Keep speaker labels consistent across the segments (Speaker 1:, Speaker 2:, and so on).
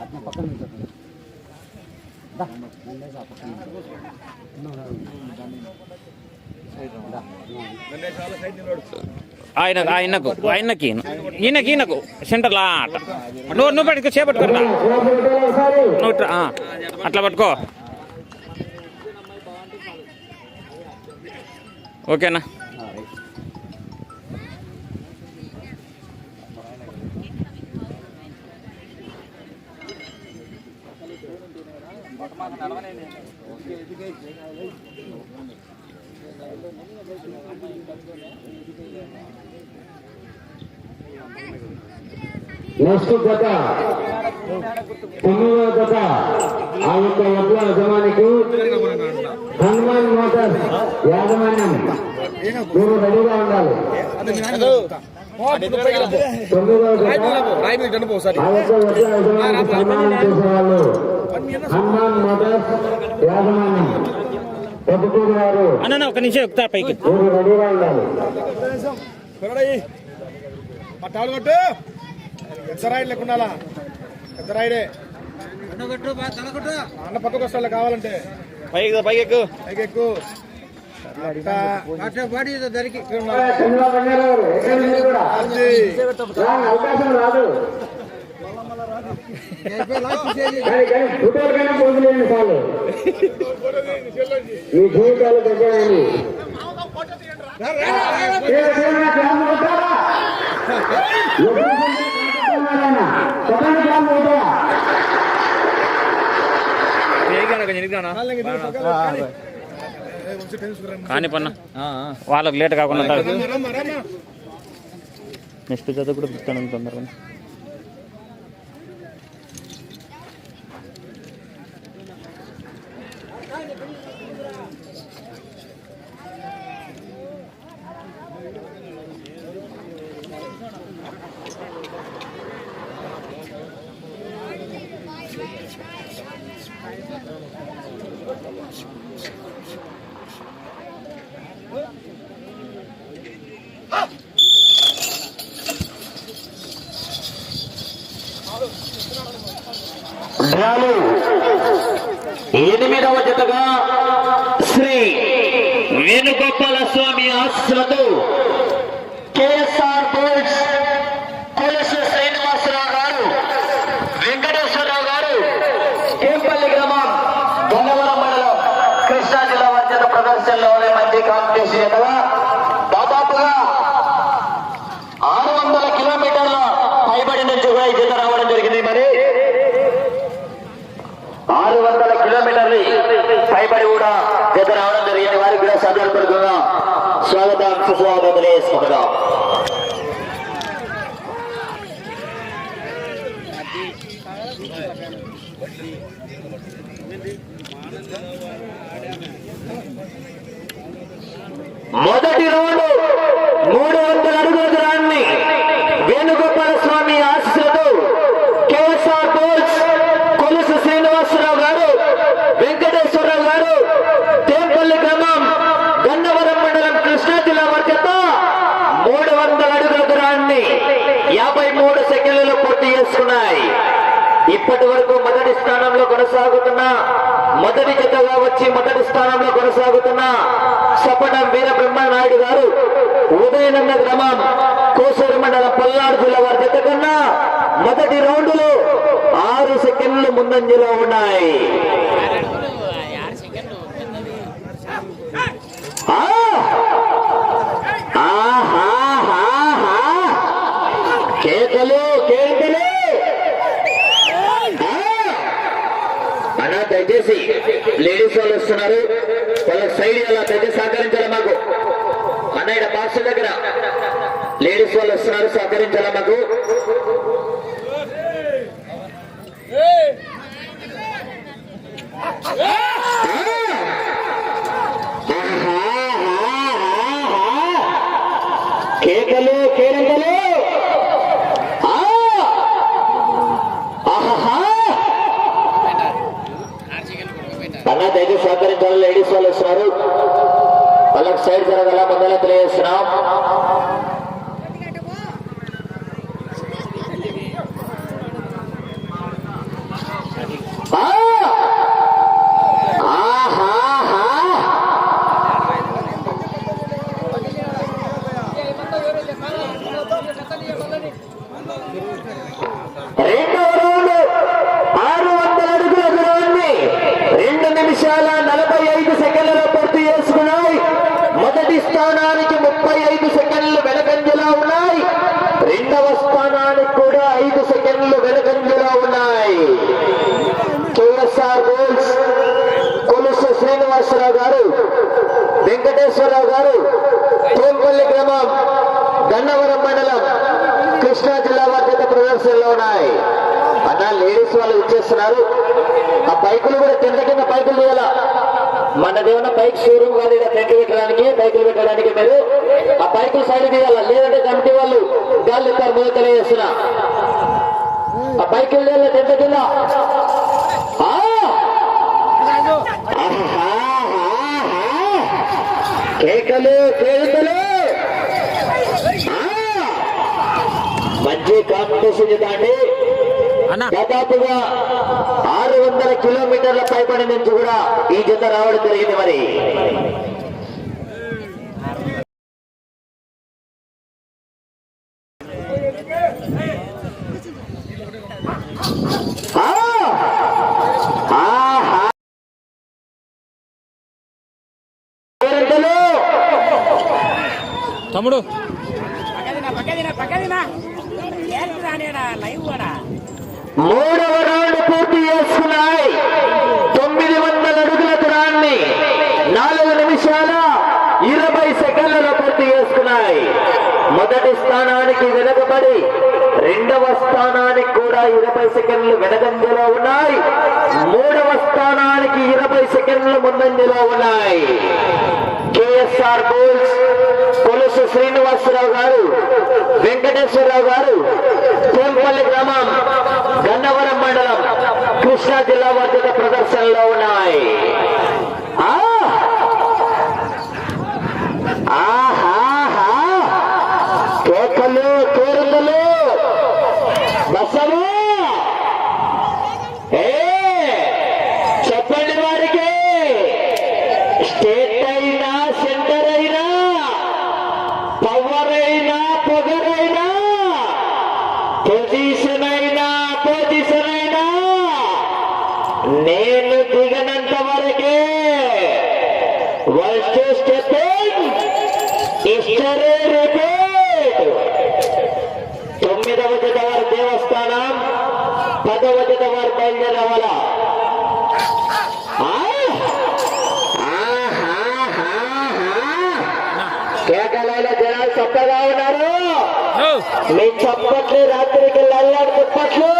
Speaker 1: అట్లా పక్కన పక్కన
Speaker 2: ఆయన ఆయనకు ఆయనకి ఈయనకి ఈయనకు. సెంటర్లో అట్లా నువ్వు నువ్వు పట్టుకో చేపట్టుకోరా నువ్వు అట్లా పట్టుకో. ఓకేనా?
Speaker 3: నెక్స్ట్ జత. తొమ్మిదవ జత. ఆ యొక్క ఎడ్ల యజమానికి హనుమాన్ మోటార్స్ యాజమాన్యం. మీరు రెడీగా ఉండాలి. తొమ్మిదవ జత. ఆ యొక్క ఎడ్ల యజమానికి సన్మానం చేసేవాళ్ళు హనుమాన్ మోటార్స్ యాజమాన్యం. పెద్దపూడి వారు
Speaker 2: అన్న ఒక నిమిషం ఎక్కుతా పైకి?
Speaker 3: మీరు రెడీగా ఉండాలి.
Speaker 4: పట్టాలు కొట్టు పెద్ద రాయిడ్ లేకుండా పెద్ద రాయిడే అన్న పక్కకు వస్తా కావాలంటే.
Speaker 2: పైకి పైకి ఎక్కు.
Speaker 4: పైకి
Speaker 3: అవకాశం రాదు మీ జీవితాలు దగ్గరండి
Speaker 2: కానీ పన్న. వాళ్ళకి లేట్ కాకుండా ఉంటారు. నెక్స్ట్ జత కూడా తొందరగా.
Speaker 5: Thank you. వారికి కూడా సందర్భంగా స్వాగతం. సుస్వాగతం తెలియజేసుకుంటున్నాం మొదటి రౌండ్ మూడు వందల అడుగుల దూరాన్ని వేణుగోపాల స్వామి ఆశీస్సులతో కేఎస్ఆర్ బోల్స్ కొలుసు శ్రీనివాసరావు గారు వెంకటేశ్వరరావు గారు తేంపల్లి గ్రామం గన్నవరం మండలం కృష్ణా జిల్లా మధ్యత మూడు వందల అడుగుల దూరాన్ని యాభై మూడు సెకండ్లలో పూర్తి ఇప్పటి వరకు మొదటి స్థానంలో కొనసాగుతున్న మొదటి జతగా వచ్చి మొదటి స్థానంలో కొనసాగుతున్న సపడం వీర బ్రహ్మనాయుడు గారు ఉదయనంద గ్రామం కోసూరు మండలం పల్నాడు జిల్లా వారి జత కన్నా మొదటి రౌండ్లో ఆరు సెకండ్లు ముందంజలో ఉన్నాయి ఆ! ఆహాహాహా! కేకలు కేకలు అన్నా దయచేసి లేడీస్ వాళ్ళు వస్తున్నారు. వాళ్ళ సైడ్ అలా దయచేసి సహకరించాలి మాకు? అన్నయ్య బాక్స్ దగ్గర లేడీస్ వాళ్ళు వస్తున్నారు సహకరించాలి మాకు కేకలు కేరింతలు ఆ! ఆహాహా! అన్న దయచేసి సహకరించాలి లేడీస్ వాళ్ళు వస్తున్నారు వాళ్ళకి సైడ్ జరగల ముందర తెలియజేస్తున్నాం రెండవ రౌండ్ ఆరు వందల అడుగుల దూరాన్ని రెండు నిమిషాల నలభై ఐదు సెకండ్లలో పూర్తి చేసుకున్నాయి మొదటి స్థానానికి ముప్పై ఐదు సెకండ్లు వెనకంజలో ఉన్నాయి రెండవ స్థానానికి కూడా ఐదు సెకండ్లు వెనకంజలో ఉన్నాయి కేఎస్ఆర్ గోల్స్ కొలుసు శ్రీనివాసరావు గారు వెంకటేశ్వరరావు గారు తోంపల్లి గ్రామం గన్నవరం మండలం కృష్ణా జిల్లా బాధ్యత ప్రదర్శనలో ఉన్నాయి. అన్న లేడీస్ వాళ్ళు ఇచ్చేస్తున్నారు. ఆ బైకులు కూడా కింద కింద బైకులు తీయాలా? మనదేమన్నా బైక్ షోరూమ్ కాదు ఇక్కడ టెంట్ పెట్టడానికి బైకులు పెట్టడానికి మీరు ఆ బైకులు సైడ్ తీయాలా? లేదంటే కమిటీ వాళ్ళు గాలి ఇస్తారు మొదలు తెలియజేస్తున్నా ఆ బైకులు తీయాలి టెంట్ కింద? కేకలు కేకలు. కాంపిటీషన్ ఇదండి
Speaker 2: అన్న
Speaker 5: దాదాపుగా ఆరు వందల కిలోమీటర్ల పైబడి నుంచి కూడా ఈ జత రావడం జరిగింది మరి ఆ! ఆహా! పేరెంటలు!
Speaker 2: తమ్ముడు
Speaker 5: మూడవ రౌండ్ పూర్తి చేస్తున్నాయి. తొమ్మిది వందల అడుగుల దూరాన్ని నాలుగు నిమిషాల ఇరవై సెకండ్లలో పూర్తి చేసుకున్నాయి మొదటి స్థానానికి వెనకబడి రెండవ స్థానానికి కూడా ఇరవై సెకండ్లు వెనకంజలో ఉన్నాయి. మూడవ స్థానానికి ఇరవై సెకండ్లు ముందంజలో ఉన్నాయి. కేఎస్ఆర్ బోల్స్ కొలుసు శ్రీనివాసరావు గారు వెంకటేశ్వరరావు గారు తోల్పల్లి గ్రామం గన్నవరం మండలం కృష్ణా జిల్లా బాధ్యత ప్రదర్శనలో ఉన్నాయి. కేకలైన జనాలు చక్కగా ఉన్నారు. మీ చప్పట్లు రాత్రికి అల్లాడు దుప్పట్లు.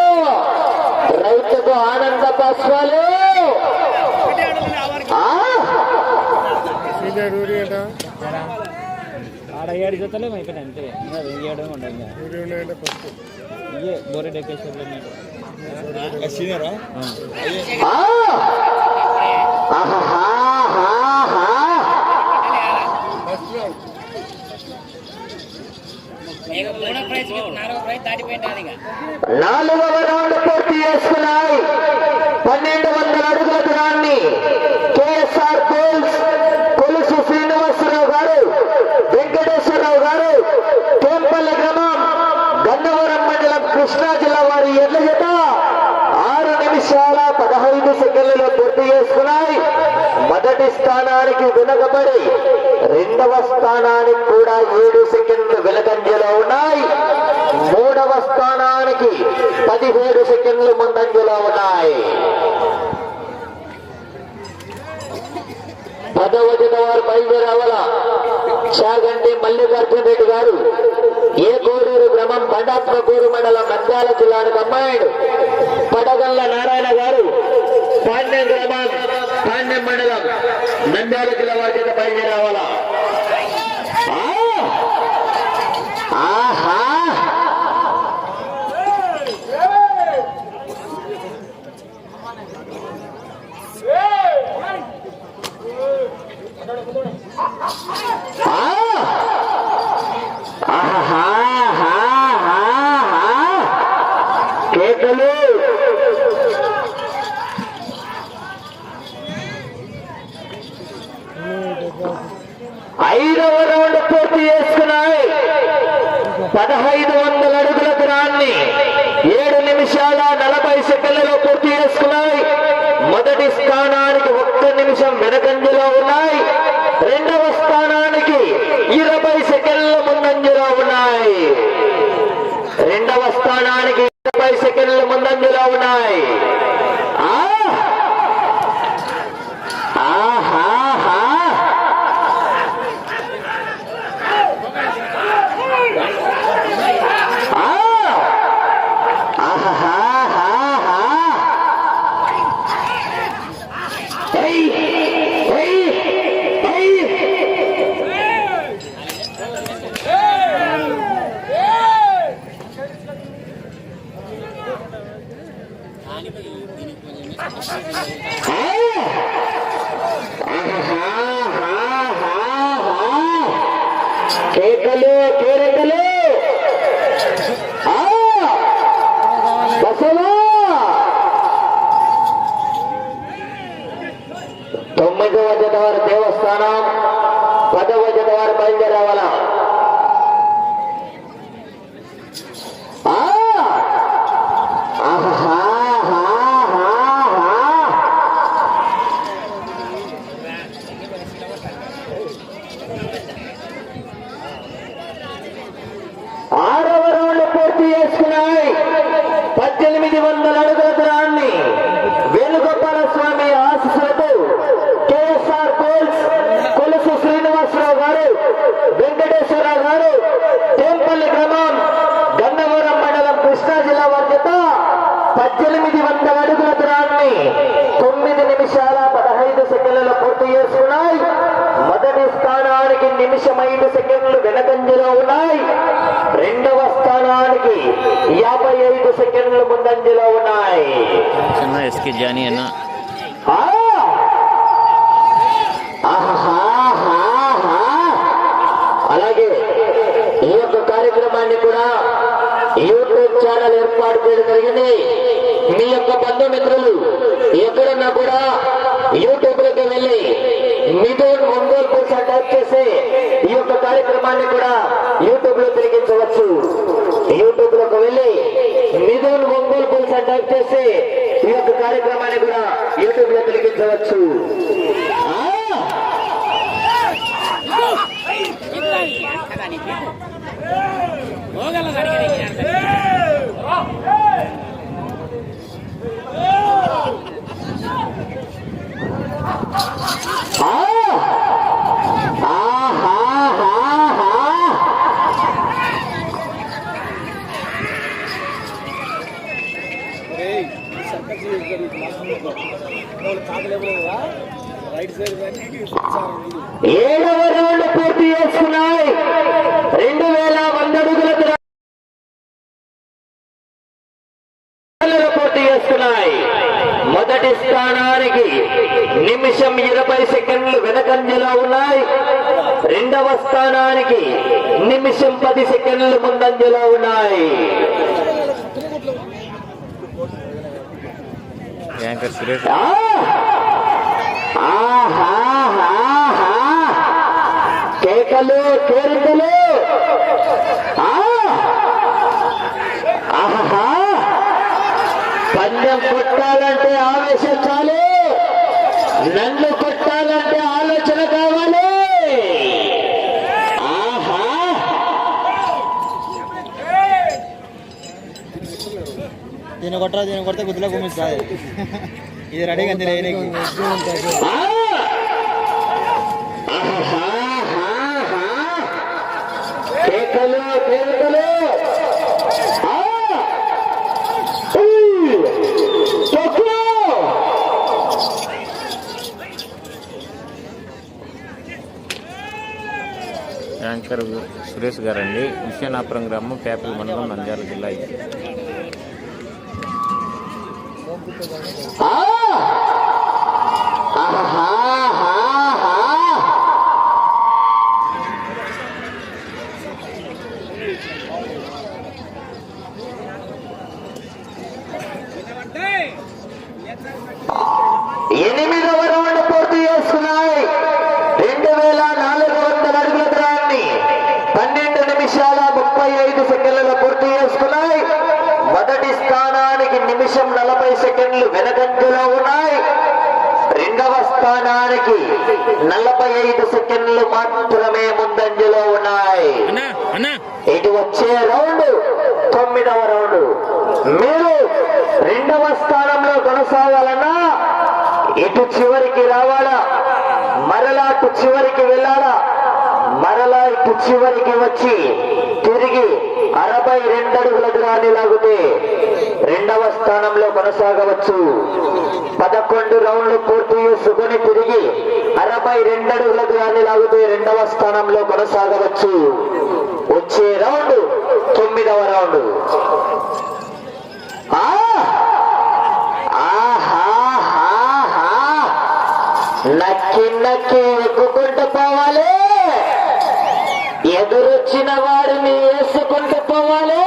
Speaker 5: రైతుకు ఆనంద పశ్వాలు!
Speaker 2: ఆడ ఏడు జతలే అయిపోయినాయి అంతే ఇంకా ఏడు ఉండదు ఇయ్యే బోరే డెకేషన్
Speaker 4: సీనియరా
Speaker 5: ఆ! నాలుగవ రౌండ్ పూర్తి చేసుకున్నాయి. పన్నెండు వందల అడుగుల దూరాన్ని కేఎస్ఆర్ గోల్స్ కొలుసు శ్రీనివాసరావు గారు వెంకటేశ్వరరావు గారు తోంపల్లి గ్రామం గన్నవరం మండలం కృష్ణా జిల్లా వారి ఎడ్ల ఆరు నిమిషాల పదహైదు సెకండ్లలో పూర్తి చేసుకున్నాయి. మొదటి స్థానానికి వెనుకబడి రెండవ స్థానానికి కూడా ఏడు సెకండ్లు వెనకంజలో ఉన్నాయి. మూడవ స్థానానికి పదిహేడు సెకండ్లు ముందంజలో ఉన్నాయి. పదవదిన వారు బయలుదేరవల చాగంటి మల్లికార్జున రెడ్డి గారు. ఏ కోడూరు గ్రామం పండాత్మకూరు మండలం నంద్యాల జిల్లాకు అమ్మాయిడు పడగల్ల నారాయణ గారు. పాండ్యం గ్రామం పాండ్యం మండలం నంద్యాల జిల్లా వారి చేత బయలుదేరవాల ఆహా కేకలు ఐదవ రౌండ్ పూర్తి చేసుకున్నాయి పదహైదు వందల అడుగుల దూరాన్ని ఏడు నిమిషాల నలభై సెకండ్లలో పూర్తి చేసుకున్నాయి మొదటి స్థానానికి ఒక్క నిమిషం వెనకంజలో ఉన్నాయి. రెండవ స్థానానికి ఇరవై సెకండ్ల ముందంజలో ఉన్నాయి. రెండవ స్థానానికి ఇరవై సెకండ్ల ముందంజలో ఉన్నాయి. ఆ! కేకలు కేరకలు ఆ! బసవా! తొమ్మిదవ జతవారి దేవస్థానం పదవ జతవారి బయలుదేరావాలా ఆ! ఆహాహాహాహా! ఆరవ రౌండ్ పూర్తి చేసుకున్నాయి పద్దెనిమిది వందల అడుగుల దూరాన్ని వేణుగోపాల స్వామి ఆశీస్సులతో కేఎస్ఆర్ కోల్స్ కొలుసు శ్రీనివాసరావు గారు వెంకటేశ్వరరావు గారు టేంపల్లి గ్రామం గన్నవరం మండలం కృష్ణా జిల్లా వర్గత పద్దెనిమిది వందల అడుగుల దూరాన్ని తొమ్మిది నిమిషాల పదహైదు సెకండ్లలో పూర్తి చేసుకున్నాయి. మొదటి స్థానానికి నిమిషం ఐదు సెకండ్లు వెనకంజలో ఉన్నాయి. రెండవ స్థానానికి యాభై ఐదు సెకండ్లు ముందంజలో ఉన్నాయి.
Speaker 2: చిన్న ఎస్కే జానీ అన్న
Speaker 5: ఆ! ఆహాహాహాహా! అలాగే ఈ యొక్క కార్యక్రమాన్ని కూడా యూట్యూబ్ ఛానల్ ఏర్పాటు చేయడం జరిగింది మీ యొక్క బంధుమిత్రులు ఎక్కడన్నా కూడా యూట్యూబ్లోకి వెళ్ళి మిథున్ ఒంగోలు పురుష టైప్ చేసి ఈ యొక్క కార్యక్రమాన్ని కూడా యూట్యూబ్లో తిరిగించవచ్చు. యూట్యూబ్లోకి వెళ్ళి మిథున్ ఒంగోలు పురుష టైప్ చేసి ఈ యొక్క కార్యక్రమాన్ని కూడా యూట్యూబ్లో తిరిగించవచ్చు ఆ! ఆ! ఆహాహాహా! ఏడవ రౌండ్ పూర్తి చేస్తున్నాయి రెండు వేల వంద అడుగుల పూర్తి చేస్తున్నాయి మొదటి స్థానానికి నిమిషం ఇరవై సెకండ్లు వెనకంజలో ఉన్నాయి. రెండవ స్థానానికి నిమిషం పది సెకండ్లు ముందంజలో ఉన్నాయి.
Speaker 2: యాంకర్ సురేష్
Speaker 5: కేకలు కేరికలు ఆహా ఆహాహా! పందెం కొట్టాలంటే ఆవేశం చాలు. నన్ను కొట్టాలంటే
Speaker 4: దీన్ని కొట్టరా దీన్ని కొడితే గుద్దులో గుమ్మిస్తుంది ఇది రెడీ అంతే లేనికి
Speaker 2: యాంకర్ సురేష్ గారండి. విశ్వనాపురం గ్రామం పేపల్ మండలం నంద్యాల జిల్లా
Speaker 5: ¿Ah? నలభై ఐదు సెకండ్లు మాత్రమే ముందంజలో ఉన్నాయి. ఇటు వచ్చే రౌండ్ తొమ్మిదవ రౌండ్. మీరు రెండవ స్థానంలో కొనసాగాలన్నా ఇటు చివరికి రావాలా? మరలా అటు చివరికి వెళ్ళాలా? మరలా ఇటు చివరికి వచ్చి తిరిగి అరవై రెండు అడుగుల దూరాన్ని లాగితే రెండవ స్థానంలో కొనసాగవచ్చు. పదకొండు రౌండ్లు పూర్తి చేసుకుని తిరిగి అరవై రెండు అడుగుల దూరాన్ని లాగితే రెండవ స్థానంలో కొనసాగవచ్చు. వచ్చే రౌండ్ తొమ్మిదవ రౌండ్. నక్కి నక్కి ఎక్కుకుంటూ పోవాలి. ఎదురొచ్చిన వారిని వేసుకుంటూ పోవాలి.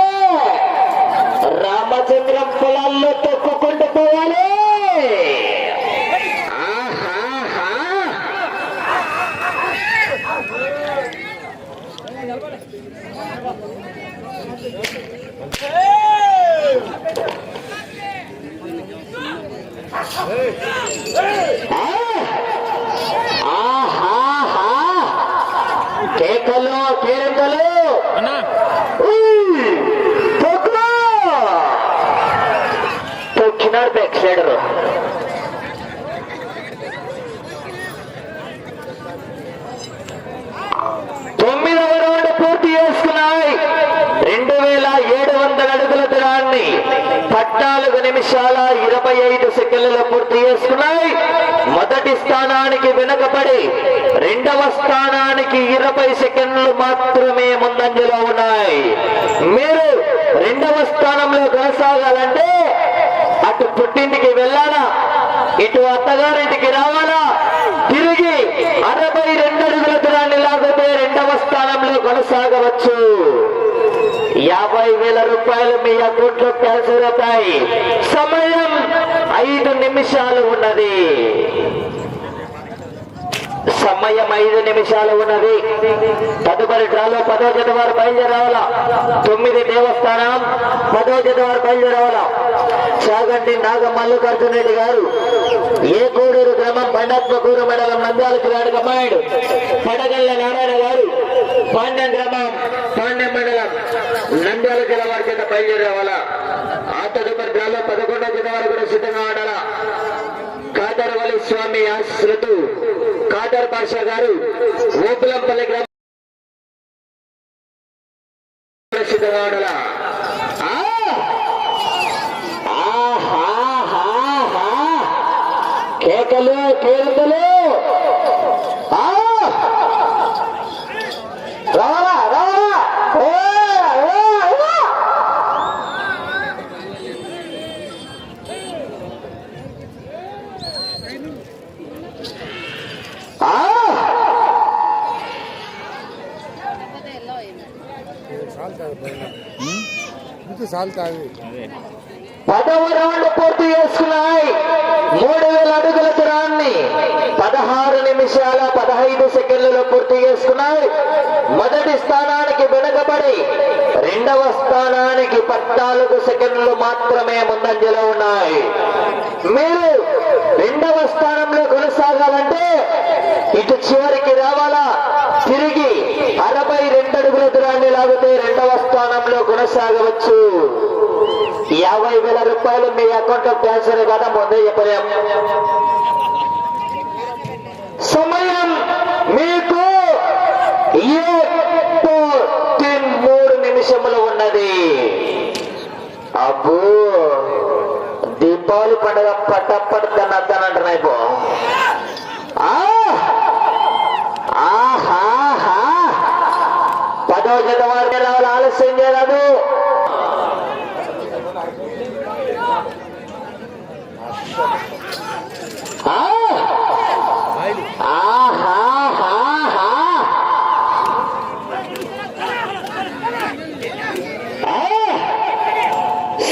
Speaker 5: రామచంద్రం పొలాల్లో తొక్కుకుంటూ పోవాలి. కేకలు కేరింతలు
Speaker 2: అన్నా
Speaker 5: ఉయ్! తొక్కు! తొక్కినాడు బ్యాక్ సైడర్ తొమ్మిదవ రౌండ్ పూర్తి చేసుకున్నాయి రెండు వేల ఏడు వందల అడుగుల దూరాన్ని పద్నాలుగు నిమిషాల ఇరవై ఐదు సెకండ్లలో పూర్తి చేసుకున్నాయి మొదటి స్థానానికి వెనుకబడి రెండవ స్థానానికి ఇరవై సెకండ్లు మాత్రమే ముందంజలో ఉన్నాయి. మీరు రెండవ స్థానంలో కొనసాగాలంటే అటు పుట్టింటికి వెళ్ళాలా? ఇటు అత్తగారింటికి రావాలా? తిరిగి అరవై రెండు అడుగుల దూరాన్ని లాగితే రెండవ స్థానంలో కొనసాగవచ్చు. యాభై వేల రూపాయలు మీ అకౌంట్లో క్యాన్సర్ అవుతాయి. సమయం ఐదు నిమిషాలు ఉన్నది. సమయం ఐదు నిమిషాలు ఉన్నది. తదుపరి డ్రాలో పదో జత వారు బయలుదేరావాలా? తొమ్మిది దేవస్థానం పదో జత వారు బయలుదేరావాలా? చాగంటి నాగ మల్లికార్జున రెడ్డి గారు ఏ కోడూరు గ్రామం పండత్మకూరు మండలం నంద్యాల జిల్లాడు కమాండ్ పడగల్ల నారాయణ గారు పాండ్యం గ్రామం నంద్యాల జిల్లా వారి చేత బయలుదేరావాలా ఆ తదుపరి జిల్లాలో పదకొండో జిల్లా వారు కూడా సిద్ధంగా ఆడాలా కాదర్వలి స్వామి ఆశీస్సులతో కాదర్ పాషా గారు ఓపులంపల్లి గ్రామం సిద్ధంగా ప్రసిద్ధవాడల కేకలు కేరుతలు ఆ! రావాలా రావాలా ఓ, ఓ, ఓ! ఆ! పదవ రౌండ్ పూర్తి చేసుకున్నాయి. మూడు వేల అడుగుల దూరాన్ని పదహారు నిమిషాల పదహైదు సెకండ్లలో పూర్తి చేసుకున్నాయి. మొదటి స్థానానికి వెనుకబడి రెండవ స్థానానికి పద్నాలుగు సెకండ్లు మాత్రమే ముందంజలో ఉన్నాయి. మీరు రెండవ స్థానంలో కొనసాగాలంటే ఇటు చివరికి రావాలా? తిరిగి అరవై రెండు అడుగుల దూరాన్ని రెండవ స్థానంలో కొనసాగవచ్చు. యాభై వేల రూపాయలు మీ అకౌంట్లో ట్రాన్స్ఫర్ కదా ముందే చెప్పలేం సమయం మీకు మూడు నిమిషములు ఉన్నది. అబ్బో దీపావళి పండుగ పట్టపడుతున్నద్దనంటున్నాయి పో ఆహా పదో జత వారిని రావాలి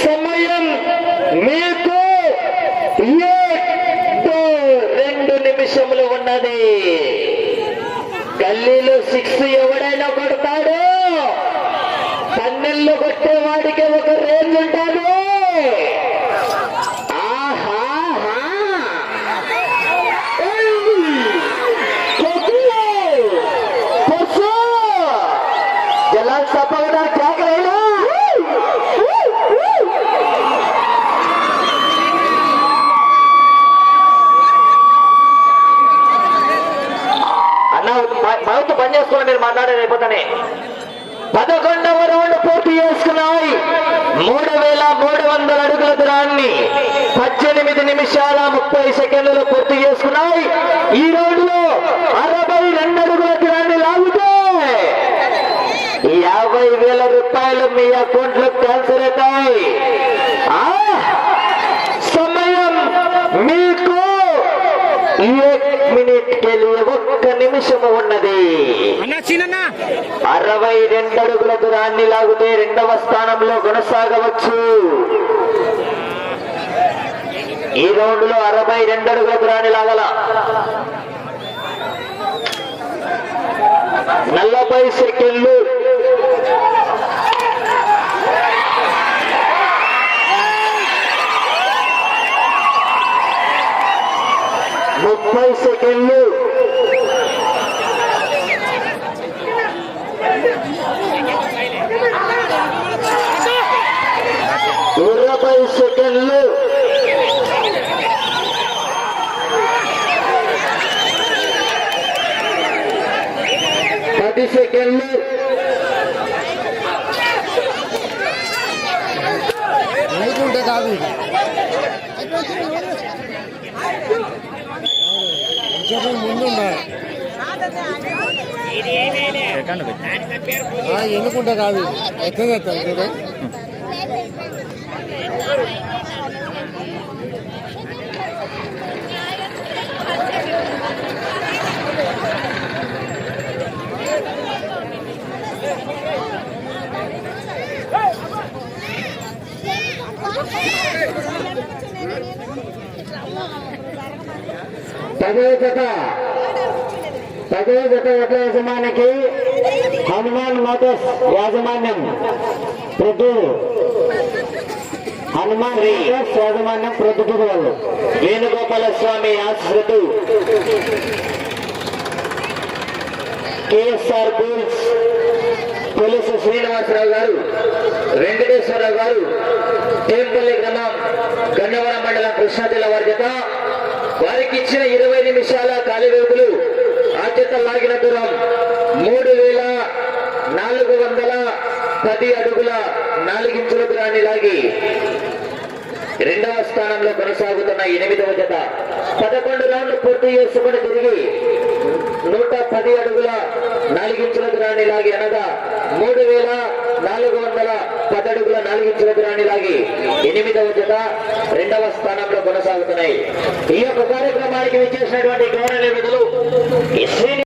Speaker 5: సమయం మీకు రెండు నిమిషములు ఉన్నది. గల్లీలో సిక్స్ ఎవరు కొట్టేవాడికి ఒక రేంజ్! జలాల్ సపగడా కేకలేనా అన్న మౌత్ బంద్ చేసుకోండి మీరు మాట్లాడేది అయిపోతానే పదకొండవ రౌండ్ పూర్తి చేసుకున్నాయి మూడు వేల మూడు వందల అడుగుల దూరాన్ని పద్దెనిమిది నిమిషాల ముప్పై సెకండ్లు పూర్తి చేసుకున్నాయి ఈ రౌండ్ లో అరవై రెండు అడుగుల దూరాన్ని లాగితే యాభై వేల రూపాయలు మీ అకౌంట్ లో క్యాన్సర్ అవుతాయి ఆ, సమయం మీకు एक मिनट के लिए ఒక్క నిమిషము ఉన్నది. అరవై రెండు అడుగుల దూరాన్ని లాగితే రెండవ స్థానంలో కొనసాగవచ్చు. ఈ రౌండ్లో అరవై రెండు అడుగుల దూరాన్ని లాగల. నలభై సెకండ్లు. ముప్పై సెకండ్లు. ఇరవై సెకండ్లు. పది సెకండ్లు
Speaker 1: కాదు కొంచెం ముందు ఉండాలి ఆ, ఎన్నుకుంటే కాదు ఎక్కడ చేస్తాను చూడే
Speaker 5: పదవ జత జత యజమానికి హనుమాన్ మోటార్స్ యాజమాన్యం. ప్రొద్దురు. హనుమాన్ మోటార్స్ యాజమాన్యం ప్రొద్దుటూరు వాళ్ళు. వేణుగోపాల స్వామి ఆశ్రితు. కేఎస్ఆర్ బూల్స్ పోలీసు శ్రీనివాసరావు గారు వెంకటేశ్వరరావు గారు టేంపల్లి గ్రామం గన్నవరం మండలం కృష్ణా జిల్లా వారి చేత వారికి ఇచ్చిన ఇరవై నిమిషాల ఖాళీ వ్యవధులు ఆద్యత లాగిన దూరం మూడు వేల నాలుగు వందల పది అడుగుల నాలుగించుల దూరాన్ని లాగి రెండవ స్థానంలో కొనసాగుతున్న ఎనిమిదవ జత. పదకొండు రౌండ్లు పూర్తి చేసుకుని తిరిగి నూట పది అడుగుల నాలుగించుల దూరాన్ని లాగి అనగా మూడు వేల నాలుగు వందల పది అడుగుల నాలుగించుల దూరాన్ని లాగి ఎనిమిదవ జత రెండవ స్థానంలో కొనసాగుతున్నాయి. ఈ యొక్క కార్యక్రమానికి విచ్చేసినటువంటి గౌరవ విధులు